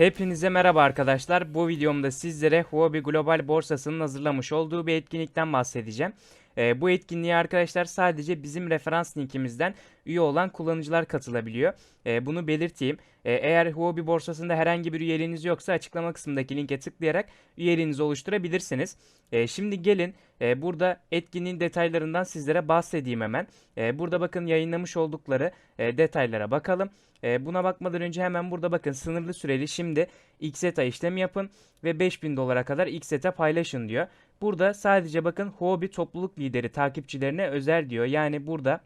Hepinize merhaba arkadaşlar. Bu videomda sizlere Huobi Global Borsası'nın hazırlamış olduğu bir etkinlikten bahsedeceğim. Ee, bu etkinliğe arkadaşlar sadece bizim referans linkimizden üye olan kullanıcılar katılabiliyor. Ee, bunu belirteyim. Ee, eğer Huobi borsasında herhangi bir üyeliğiniz yoksa açıklama kısmındaki linke tıklayarak üyeliğinizi oluşturabilirsiniz. Ee, şimdi gelin e, burada etkinliğin detaylarından sizlere bahsedeyim hemen. Ee, burada bakın yayınlamış oldukları e, detaylara bakalım. E, buna bakmadan önce hemen burada bakın sınırlı süreli şimdi XETA işlemi yapın ve 5000 dolara kadar XETA paylaşın diyor. Burada sadece bakın Huobi topluluk lideri takipçilerine özel diyor. Yani burada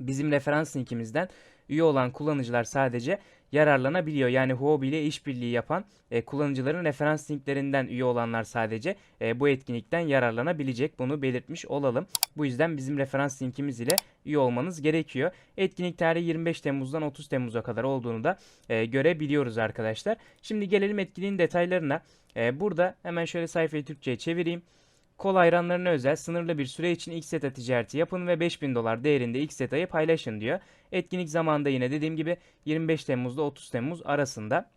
bizim referans linkimizden üye olan kullanıcılar sadece yararlanabiliyor. Yani Huobi ile işbirliği yapan e, kullanıcıların referans linklerinden üye olanlar sadece e, bu etkinlikten yararlanabilecek. Bunu belirtmiş olalım. Bu yüzden bizim referans linkimiz ile üye olmanız gerekiyor. Etkinlik tarihi 25 Temmuz'dan 30 Temmuz'a kadar olduğunu da e, görebiliyoruz arkadaşlar. Şimdi gelelim etkinliğin detaylarına. E, burada hemen şöyle sayfayı Türkçe'ye çevireyim. Kol hayranlarına özel sınırlı bir süre için XETA ticareti yapın ve 5000 dolar değerinde XETA'yı paylaşın diyor. Etkinlik zamanında yine dediğim gibi 25 Temmuz'da 30 Temmuz arasında.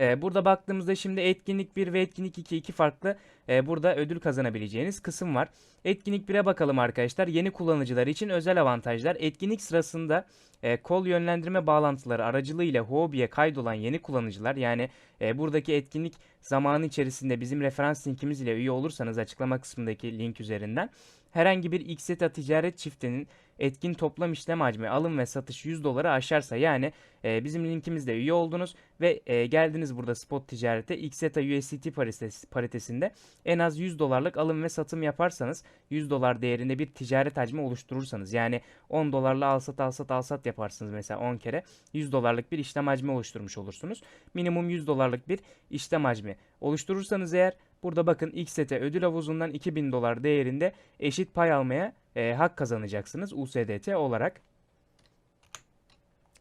Ee, burada baktığımızda şimdi etkinlik 1 ve etkinlik 2 iki farklı e, burada ödül kazanabileceğiniz kısım var. Etkinlik 1'e bakalım arkadaşlar. Yeni kullanıcılar için özel avantajlar. Etkinlik sırasında e, kol yönlendirme bağlantıları aracılığıyla Huobi'ye kaydolan yeni kullanıcılar yani e, buradaki etkinlik zamanı içerisinde bizim referans linkimiz ile üye olursanız açıklama kısmındaki link üzerinden herhangi bir XETA ticaret çiftinin etkin toplam işlem hacmi alım ve satış 100 doları aşarsa yani e, bizim linkimizde üye oldunuz ve e, geldiniz burada spot ticarete XETA USDT paritesi, paritesinde en az 100 dolarlık alım ve satım yaparsanız 100 dolar değerinde bir ticaret hacmi oluşturursanız yani 10 dolarla al sat al sat al sat yaparsınız mesela 10 kere 100 dolarlık bir işlem hacmi oluşturmuş olursunuz. Minimum 100 dolarlık bir işlem hacmi oluşturursanız eğer burada bakın XETA ödül havuzundan 2000 dolar değerinde eşit pay almaya hak kazanacaksınız USDT olarak.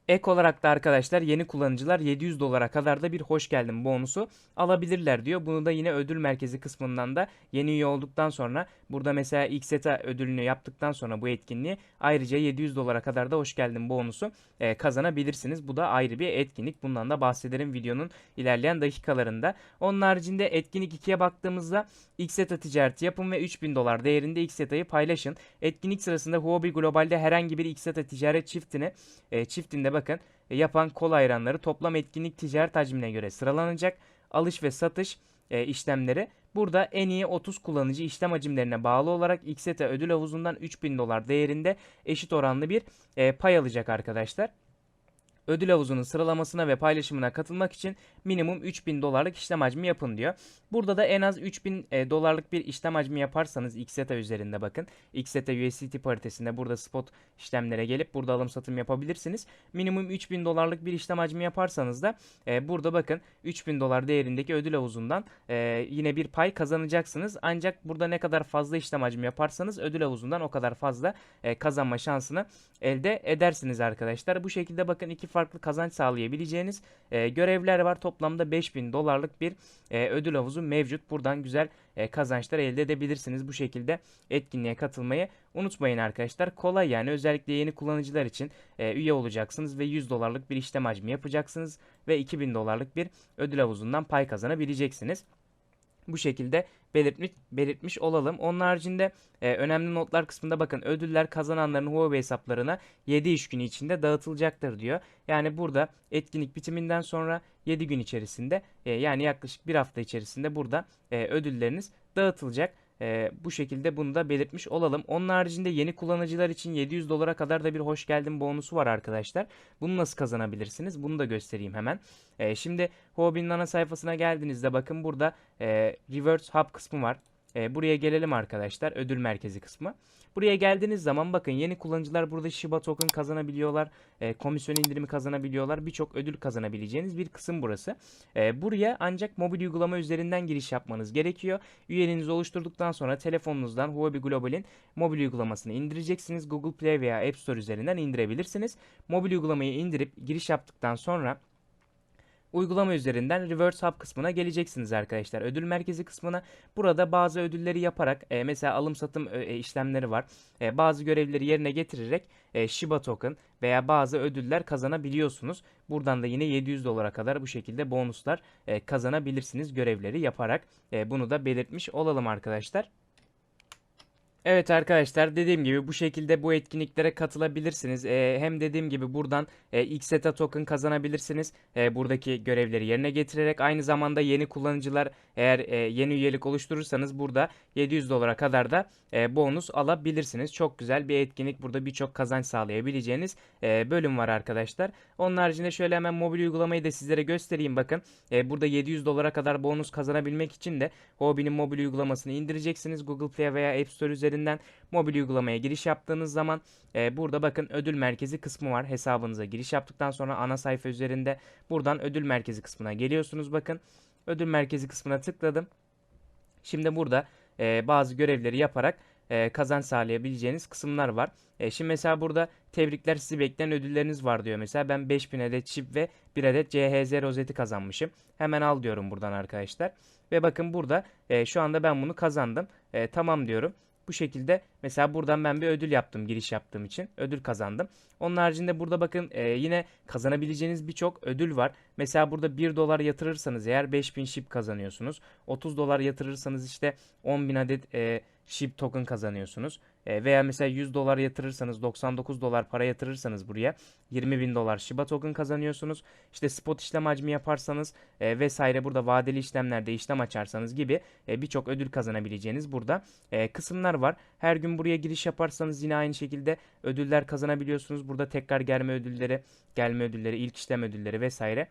Ek olarak da arkadaşlar yeni kullanıcılar 700 dolara kadar da bir hoş geldin bonusu alabilirler diyor. Bunu da yine ödül merkezi kısmından da yeni üye olduktan sonra burada mesela XETA ödülünü yaptıktan sonra bu etkinliği ayrıca 700 dolara kadar da hoş geldin bonusu e, kazanabilirsiniz. Bu da ayrı bir etkinlik. Bundan da bahsederim videonun ilerleyen dakikalarında. Onun haricinde etkinlik 2'ye baktığımızda XETA ticareti yapın ve 3000 dolar değerinde XETA'yı paylaşın. Etkinlik sırasında Huobi Global'de herhangi bir XETA ticaret çiftini e, çiftinde bakın e, yapan kol ayranları toplam etkinlik ticaret hacmine göre sıralanacak. Alış ve satış e, işlemleri burada en iyi 30 kullanıcı işlem hacimlerine bağlı olarak XETA ödül havuzundan 3000 dolar değerinde eşit oranlı bir e, pay alacak arkadaşlar. Ödül havuzunun sıralamasına ve paylaşımına katılmak için minimum 3000 dolarlık işlem hacmi yapın diyor. Burada da en az 3000 e, dolarlık bir işlem hacmi yaparsanız XETA üzerinde bakın. XETA USDT paritesinde burada spot işlemlere gelip burada alım satım yapabilirsiniz. Minimum 3000 dolarlık bir işlem hacmi yaparsanız da e, burada bakın 3000 dolar değerindeki ödül havuzundan e, yine bir pay kazanacaksınız. Ancak burada ne kadar fazla işlem hacmi yaparsanız ödül havuzundan o kadar fazla e, kazanma şansını elde edersiniz arkadaşlar. Bu şekilde bakın iki farklı kazanç sağlayabileceğiniz e, görevler var. Toplamda 5000 dolarlık bir e, ödül havuzu mevcut. Buradan güzel e, kazançlar elde edebilirsiniz. Bu şekilde etkinliğe katılmayı unutmayın arkadaşlar. Kolay yani özellikle yeni kullanıcılar için e, üye olacaksınız ve 100 dolarlık bir işlem hacmi yapacaksınız ve 2000 dolarlık bir ödül havuzundan pay kazanabileceksiniz. Bu şekilde belirtmiş, belirtmiş olalım. Onun haricinde e, önemli notlar kısmında bakın ödüller kazananların Huobi hesaplarına 7 iş günü içinde dağıtılacaktır diyor. Yani burada etkinlik bitiminden sonra 7 gün içerisinde e, yani yaklaşık bir hafta içerisinde burada e, ödülleriniz dağıtılacak. E, bu şekilde bunu da belirtmiş olalım. Onun haricinde yeni kullanıcılar için 700 dolara kadar da bir hoş geldin bonusu var arkadaşlar. Bunu nasıl kazanabilirsiniz? Bunu da göstereyim hemen. E, şimdi Huobi'nin ana sayfasına geldiğinizde bakın burada e, Reverse Hub kısmı var. E, buraya gelelim arkadaşlar. Ödül merkezi kısmı. Buraya geldiğiniz zaman bakın yeni kullanıcılar burada Shiba token kazanabiliyorlar. E, komisyon indirimi kazanabiliyorlar. Birçok ödül kazanabileceğiniz bir kısım burası. E, buraya ancak mobil uygulama üzerinden giriş yapmanız gerekiyor. Üyeliğinizi oluşturduktan sonra telefonunuzdan Huobi Global'in mobil uygulamasını indireceksiniz. Google Play veya App Store üzerinden indirebilirsiniz. Mobil uygulamayı indirip giriş yaptıktan sonra uygulama üzerinden Reverse Hub kısmına geleceksiniz arkadaşlar. Ödül merkezi kısmına burada bazı ödülleri yaparak e, mesela alım satım e, işlemleri var. E, bazı görevleri yerine getirerek e, Shiba token veya bazı ödüller kazanabiliyorsunuz. Buradan da yine 700 dolara kadar bu şekilde bonuslar e, kazanabilirsiniz görevleri yaparak. E, bunu da belirtmiş olalım arkadaşlar. Evet arkadaşlar dediğim gibi bu şekilde bu etkinliklere katılabilirsiniz. Ee, hem dediğim gibi buradan e, XETA token kazanabilirsiniz. E, buradaki görevleri yerine getirerek aynı zamanda yeni kullanıcılar eğer e, yeni üyelik oluşturursanız burada 700 dolara kadar da e, bonus alabilirsiniz. Çok güzel bir etkinlik. Burada birçok kazanç sağlayabileceğiniz e, bölüm var arkadaşlar. Onun haricinde şöyle hemen mobil uygulamayı da sizlere göstereyim bakın. E, burada 700 dolara kadar bonus kazanabilmek için de Hobby'nin mobil uygulamasını indireceksiniz. Google Play veya App Store üzerinden mobil uygulamaya giriş yaptığınız zaman e, burada bakın ödül merkezi kısmı var. Hesabınıza giriş yaptıktan sonra ana sayfa üzerinde buradan ödül merkezi kısmına geliyorsunuz bakın. Ödül merkezi kısmına tıkladım. Şimdi burada e, bazı görevleri yaparak e, kazanç sağlayabileceğiniz kısımlar var. E, şimdi mesela burada tebrikler sizi bekleyen ödülleriniz var diyor. Mesela ben 5000 adet çip ve 1 adet CHZ rozeti kazanmışım. Hemen al diyorum buradan arkadaşlar. Ve bakın burada e, şu anda ben bunu kazandım. E, tamam diyorum. Bu şekilde mesela buradan ben bir ödül yaptım giriş yaptığım için. Ödül kazandım. Onun haricinde burada bakın e, yine kazanabileceğiniz birçok ödül var. Mesela burada 1 dolar yatırırsanız eğer 5000 ship kazanıyorsunuz. 30 dolar yatırırsanız işte 10.000 adet e, ship token kazanıyorsunuz. E, veya mesela 100 dolar yatırırsanız 99 dolar para yatırırsanız buraya 20 bin dolar Shiba token kazanıyorsunuz. İşte spot işlem hacmi yaparsanız e, vesaire burada vadeli işlemlerde işlem açarsanız gibi e, birçok ödül kazanabileceğiniz burada e, kısımlar var. Her gün buraya giriş yaparsanız yine aynı şekilde ödüller kazanabiliyorsunuz. Burada tekrar gelme ödülleri, gelme ödülleri, ilk işlem ödülleri vesaire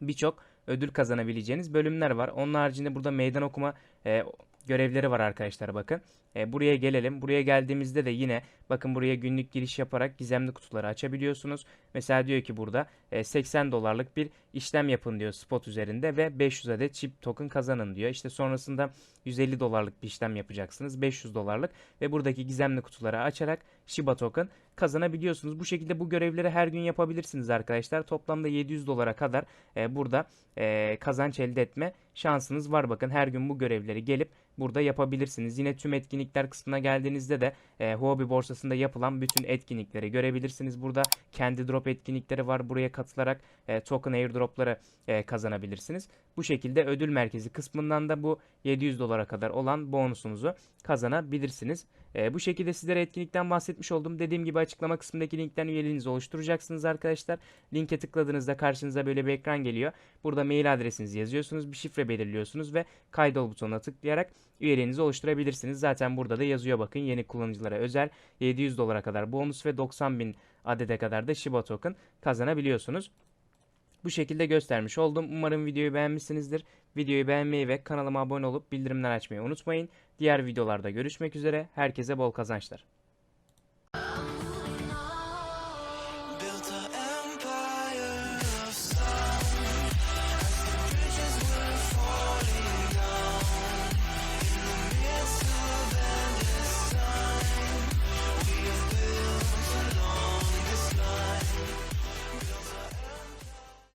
birçok ödül kazanabileceğiniz bölümler var. Onun haricinde burada meydan okuma e, görevleri var arkadaşlar bakın. E, buraya gelelim. Buraya geldiğimizde de yine bakın buraya günlük giriş yaparak gizemli kutuları açabiliyorsunuz. Mesela diyor ki burada e, 80 dolarlık bir işlem yapın diyor spot üzerinde ve 500 adet chip token kazanın diyor. İşte sonrasında 150 dolarlık bir işlem yapacaksınız. 500 dolarlık ve buradaki gizemli kutuları açarak Shiba token kazanabiliyorsunuz. Bu şekilde bu görevleri her gün yapabilirsiniz arkadaşlar. Toplamda 700 dolara kadar e, burada e, kazanç elde etme şansınız var. Bakın her gün bu görevleri gelip burada yapabilirsiniz. Yine tüm etkinlikler kısmına geldiğinizde de e, Huobi borsasında yapılan bütün etkinlikleri görebilirsiniz. Burada kendi drop etkinlikleri var. Buraya katılarak e, token airdropları e, kazanabilirsiniz. Bu şekilde ödül merkezi kısmından da bu 700 dolara kadar olan bonusunuzu kazanabilirsiniz. E, bu şekilde sizlere etkinlikten bahsetmiş oldum. Dediğim gibi açıklama kısmındaki linkten üyeliğinizi oluşturacaksınız arkadaşlar. Linke tıkladığınızda karşınıza böyle bir ekran geliyor. Burada mail adresinizi yazıyorsunuz, bir şifre belirliyorsunuz ve kaydol butonuna tıklayarak üyeliğinizi oluşturabilirsiniz. Zaten burada da yazıyor bakın yeni kullanıcılara özel 700 dolara kadar bonus ve 90 bin adede kadar da Shiba token kazanabiliyorsunuz. Bu şekilde göstermiş oldum. Umarım videoyu beğenmişsinizdir. Videoyu beğenmeyi ve kanalıma abone olup bildirimler açmayı unutmayın. Diğer videolarda görüşmek üzere. Herkese bol kazançlar.